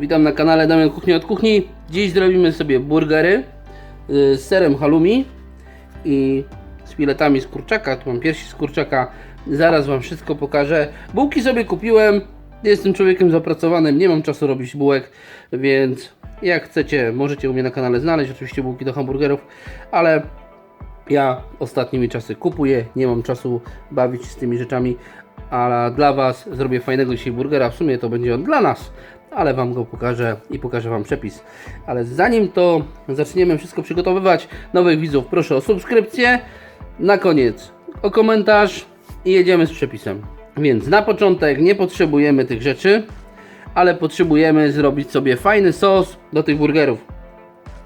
Witam na kanale Damian Kuchnia od Kuchni. Dziś zrobimy sobie burgery y, z serem halloumi i z filetami z kurczaka. Tu mam piersi z kurczaka. Zaraz Wam wszystko pokażę. Bułki sobie kupiłem. Jestem człowiekiem zapracowanym, nie mam czasu robić bułek, więc jak chcecie, możecie u mnie na kanale znaleźć oczywiście bułki do hamburgerów, ale ja ostatnimi czasy kupuję, nie mam czasu bawić się z tymi rzeczami, ale dla Was zrobię fajnego dzisiaj burgera. W sumie to będzie on dla nas, ale Wam go pokażę i pokażę Wam przepis. Ale zanim to zaczniemy wszystko przygotowywać, nowych widzów proszę o subskrypcję, na koniec o komentarz i jedziemy z przepisem. Więc na początek nie potrzebujemy tych rzeczy, ale potrzebujemy zrobić sobie fajny sos do tych burgerów.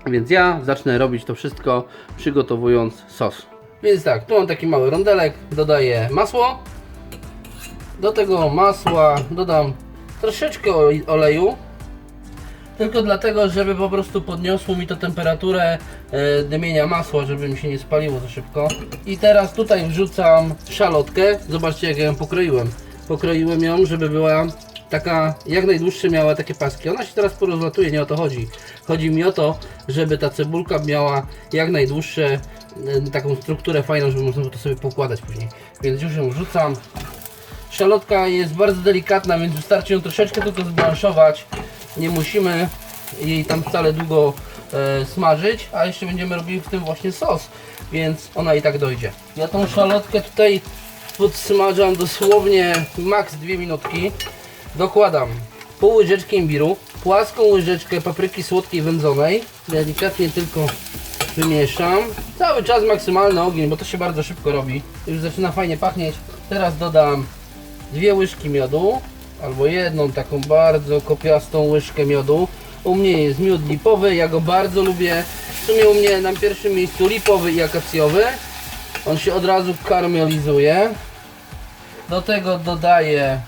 Więc ja zacznę robić to wszystko przygotowując sos. Więc tak, tu mam taki mały rondelek, dodaję masło. Do tego masła dodam troszeczkę ole- oleju. Tylko dlatego, żeby po prostu podniosło mi to temperaturę e, dymienia masła, żeby mi się nie spaliło za szybko. I teraz tutaj wrzucam szalotkę. Zobaczcie jak ja ją pokroiłem. Pokroiłem ją, żeby była taka jak najdłuższe miała takie paski. Ona się teraz porozlatuje, nie o to chodzi. Chodzi mi o to, żeby ta cebulka miała jak najdłuższe e, taką strukturę fajną, żeby można było to sobie poukładać później. Więc już ją wrzucam. Szalotka jest bardzo delikatna, więc wystarczy ją troszeczkę tylko zblanszować. Nie musimy jej tam wcale długo e, smażyć, a jeszcze będziemy robili w tym właśnie sos, więc ona i tak dojdzie. Ja tą szalotkę tutaj podsmażam dosłownie maks 2 minutki. Dokładam pół łyżeczki imbiru, płaską łyżeczkę papryki słodkiej wędzonej, delikatnie tylko wymieszam. Cały czas maksymalny ogień, bo to się bardzo szybko robi. Już zaczyna fajnie pachnieć. Teraz dodam dwie łyżki miodu, albo jedną taką bardzo kopiastą łyżkę miodu. U mnie jest miód lipowy, ja go bardzo lubię. W sumie u mnie na pierwszym miejscu lipowy i akacjowy. On się od razu karmelizuje. Do tego dodaję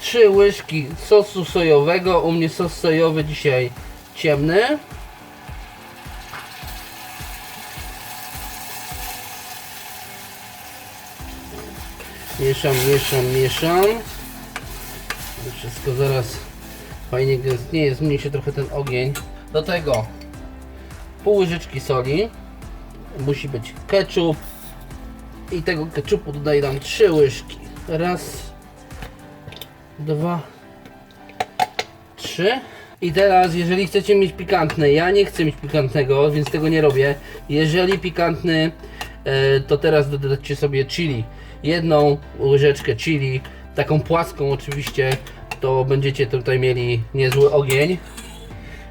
3 łyżki sosu sojowego. U mnie sos sojowy dzisiaj ciemny. Mieszam, mieszam, mieszam. Wszystko zaraz fajnie gęstnieje, zmniejszy trochę ten ogień. Do tego pół łyżeczki soli. Musi być ketchup. I tego ketchupu dodaję tam trzy łyżki. Raz, dwa, trzy. I teraz, jeżeli chcecie mieć pikantne, ja nie chcę mieć pikantnego, więc tego nie robię. Jeżeli pikantny, e, to teraz dodacie sobie chili. Jedną łyżeczkę chili, taką płaską oczywiście, to będziecie tutaj mieli niezły ogień.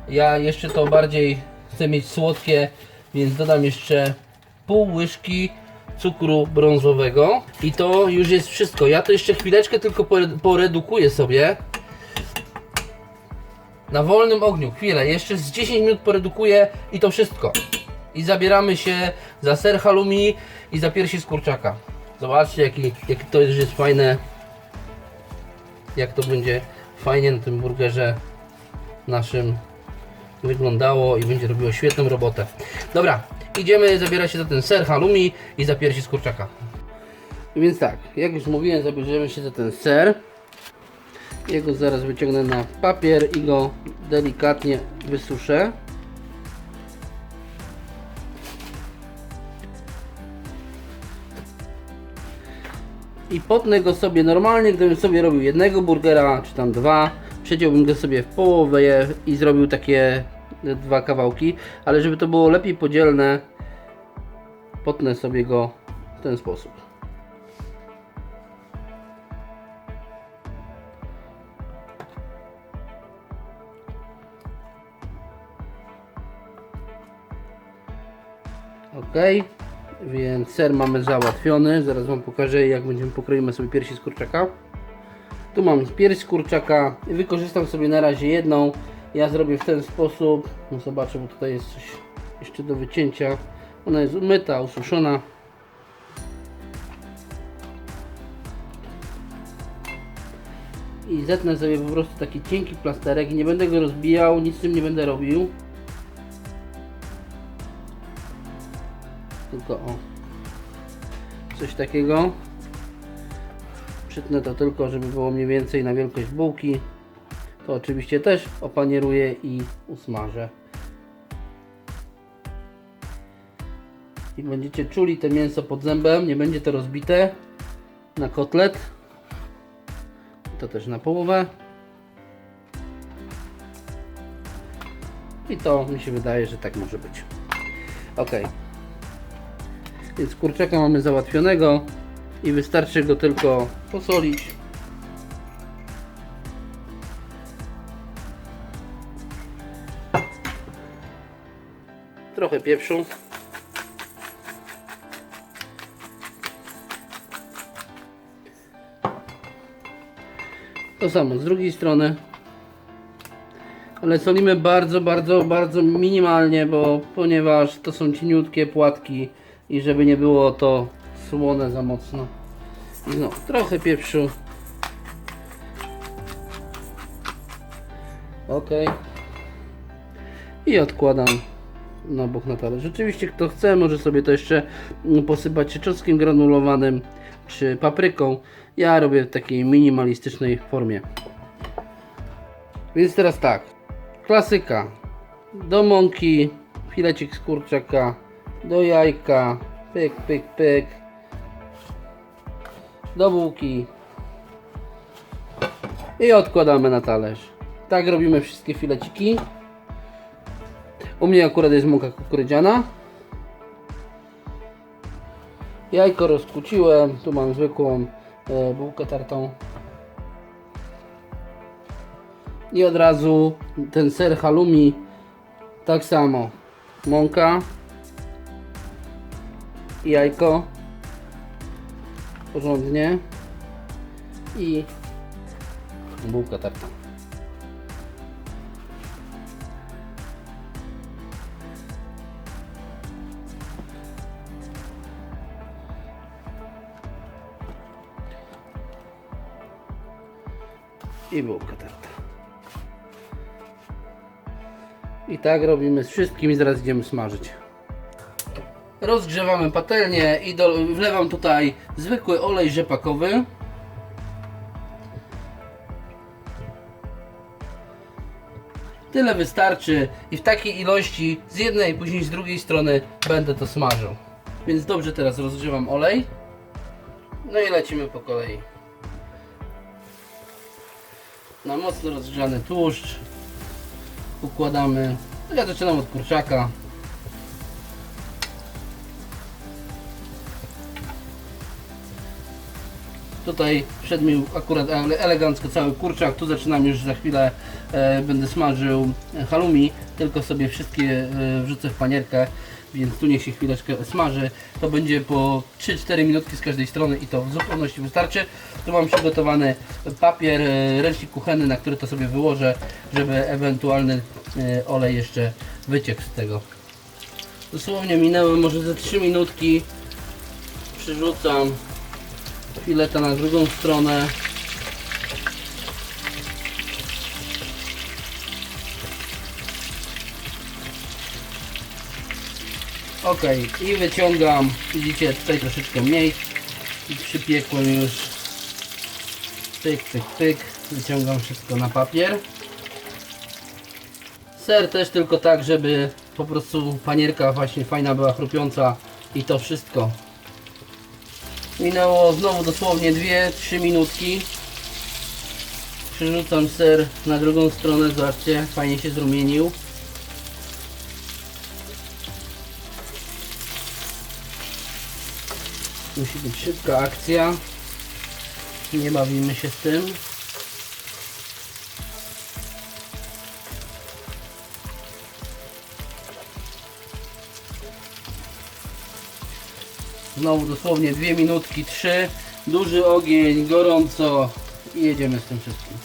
Ja jeszcze to bardziej chcę mieć słodkie, więc dodam jeszcze pół łyżki cukru brązowego. I to już jest wszystko. Ja to jeszcze chwileczkę tylko pore- poredukuję sobie. Na wolnym ogniu, chwilę, jeszcze z 10 minut poredukuję i to wszystko. I zabieramy się za ser halloumi i za piersi z kurczaka. Zobaczcie jaki, jaki to już jest fajne. Jak to będzie fajnie na tym burgerze naszym wyglądało i będzie robiło świetną robotę. Dobra, idziemy zabierać się za ten ser halloumi i za piersi z kurczaka. Więc tak, jak już mówiłem, zabierzemy się za ten ser. Jego zaraz wyciągnę na papier i go delikatnie wysuszę. I potnę go sobie normalnie, gdybym sobie robił jednego burgera, czy tam dwa, przeciąłbym go sobie w połowę i zrobił takie dwa kawałki, ale żeby to było lepiej podzielne, potnę sobie go w ten sposób. Ok, więc ser mamy załatwiony. Zaraz Wam pokażę, jak będziemy pokroimy sobie piersi z kurczaka. Tu mam pierś z kurczaka. Wykorzystam sobie na razie jedną. Ja zrobię w ten sposób. No zobaczę, bo tutaj jest coś jeszcze do wycięcia. Ona jest umyta, ususzona. I zetnę sobie po prostu taki cienki plasterek nie będę go rozbijał, nic z tym nie będę robił. Tylko o. Coś takiego. Przytnę to tylko, żeby było mniej więcej na wielkość bułki. to oczywiście też opanieruję i usmażę. I będziecie czuli te mięso pod zębem, nie będzie to rozbite na kotlet. To też na połowę. I to mi się wydaje, że tak może być. Ok. Więc kurczaka mamy załatwionego i wystarczy go tylko posolić. Trochę pieprzu. To samo z drugiej strony. Ale solimy bardzo, bardzo, bardzo minimalnie, bo ponieważ to są cieniutkie płatki i żeby nie było to słone za mocno. I no, trochę pieprzu. Ok. I odkładam na bok na talerz. Rzeczywiście kto chce może sobie to jeszcze posypać czy czosnkiem granulowanym czy papryką. Ja robię w takiej minimalistycznej formie. Więc teraz tak. Klasyka. Do mąki, filecik z kurczaka, do jajka, pyk, pyk, pyk. Do bułki. I odkładamy na talerz. Tak robimy wszystkie fileciki. U mnie akurat jest mąka kukurydziana. Jajko rozkuciłem. Tu mam zwykłą e, bułkę tartą. I od razu ten ser halloumi tak samo. Mąka. Jajko. Porządnie. I bułka tarta. i bułka tarta. I tak robimy z wszystkim i zaraz idziemy smażyć. Rozgrzewamy patelnię i do, wlewam tutaj zwykły olej rzepakowy. Tyle wystarczy i w takiej ilości z jednej później z drugiej strony będę to smażył. Więc dobrze teraz rozgrzewam olej. No i lecimy po kolei na mocno rozgrzany tłuszcz układamy ja zaczynam od kurczaka tutaj przed mi akurat ele- elegancko cały kurczak tu zaczynam już za chwilę e, będę smażył halloumi tylko sobie wszystkie e, wrzucę w panierkę więc tu niech się chwileczkę smaży. To będzie po 3-4 minutki z każdej strony i to w zupełności wystarczy. Tu mam przygotowany papier, e, ręcznik kuchenny, na który to sobie wyłożę, żeby ewentualny e, olej jeszcze wyciekł z tego. Dosłownie minęły może ze 3 minutki. Przyrzucam fileta na drugą stronę. Ok, i wyciągam, widzicie tutaj troszeczkę mniej i przypiekłem już. Pyk, pyk, pyk, wyciągam wszystko na papier. Ser też tylko tak, żeby po prostu panierka właśnie fajna była chrupiąca i to wszystko minęło znowu dosłownie 2-3 minutki przerzucam ser na drugą stronę, zobaczcie, fajnie się zrumienił Musi być szybka akcja. Nie bawimy się z tym. Znowu dosłownie dwie minutki, trzy. Duży ogień, gorąco i jedziemy z tym wszystkim.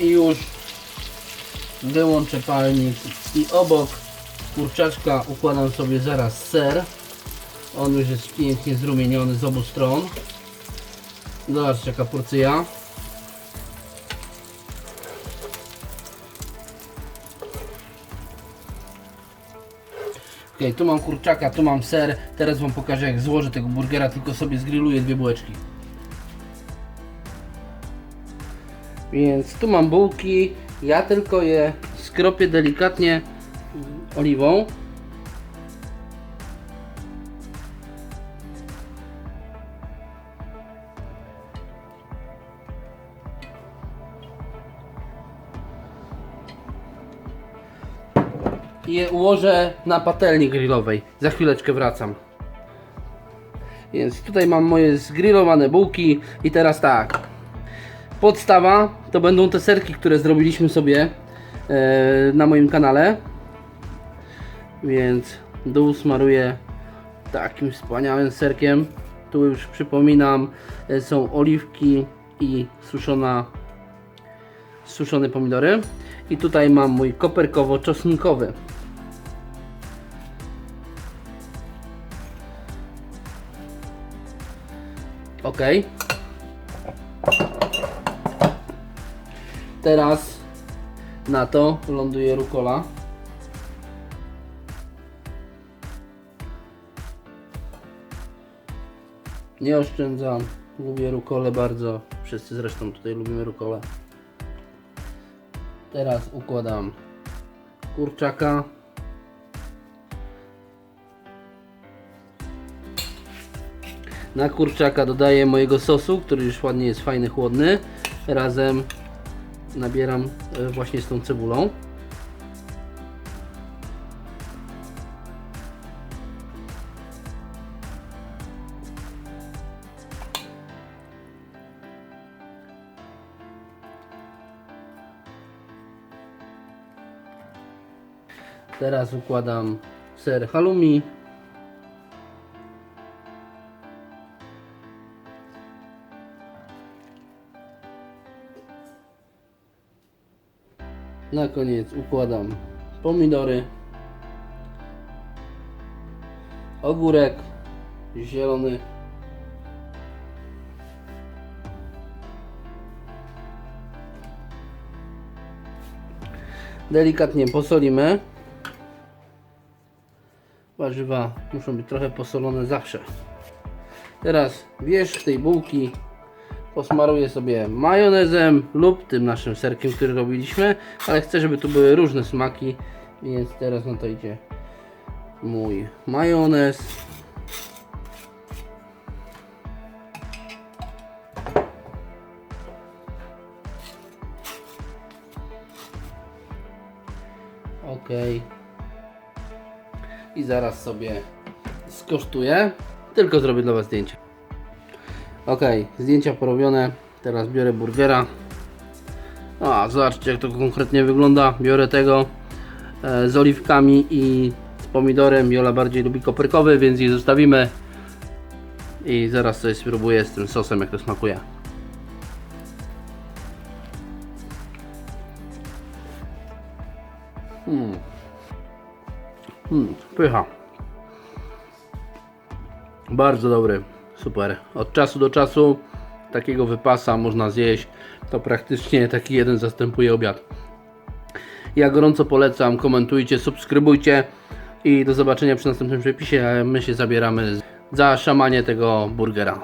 I już wyłączę palnik i obok kurczaczka układam sobie zaraz ser. On już jest pięknie zrumieniony z obu stron. Zobaczcie jaka porcja. Ok, tu mam kurczaka, tu mam ser. Teraz Wam pokażę jak złożę tego burgera, tylko sobie zgrilluję dwie bułeczki. Więc tu mam bułki, ja tylko je skropię delikatnie oliwą. I je ułożę na patelni grillowej. Za chwileczkę wracam. Więc tutaj mam moje zgrillowane bułki i teraz tak. Podstawa to będą te serki, które zrobiliśmy sobie e, na moim kanale. Więc dół smaruję takim wspaniałym serkiem. Tu już przypominam, e, są oliwki i suszona, suszone pomidory. I tutaj mam mój koperkowo-czosnkowy. Teraz na to ląduje rukola. Nie oszczędzam. Lubię rukolę bardzo. Wszyscy zresztą tutaj lubimy rukolę. Teraz układam kurczaka. Na kurczaka dodaję mojego sosu, który już ładnie jest fajny, chłodny. Razem nabieram e, właśnie z tą cebulą. Teraz układam ser halloumi. Na koniec układam pomidory, ogórek zielony, delikatnie posolimy. Warzywa muszą być trochę posolone zawsze. Teraz wierzch tej bułki posmaruję sobie majonezem lub tym naszym serkiem, który robiliśmy, ale chcę, żeby tu były różne smaki, więc teraz na to idzie mój majonez. Ok. I zaraz sobie skosztuję. Tylko zrobię dla Was zdjęcie. Ok, zdjęcia porobione. Teraz biorę burgera. A, zobaczcie jak to konkretnie wygląda. Biorę tego e, z oliwkami i z pomidorem. Jola bardziej lubi koperkowy, więc je zostawimy. I zaraz sobie spróbuję z tym sosem, jak to smakuje. Hmm. Hmm, pycha. Bardzo dobry, super. Od czasu do czasu takiego wypasa można zjeść. To praktycznie taki jeden zastępuje obiad. Ja gorąco polecam, komentujcie, subskrybujcie i do zobaczenia przy następnym przepisie. My się zabieramy za szamanie tego burgera.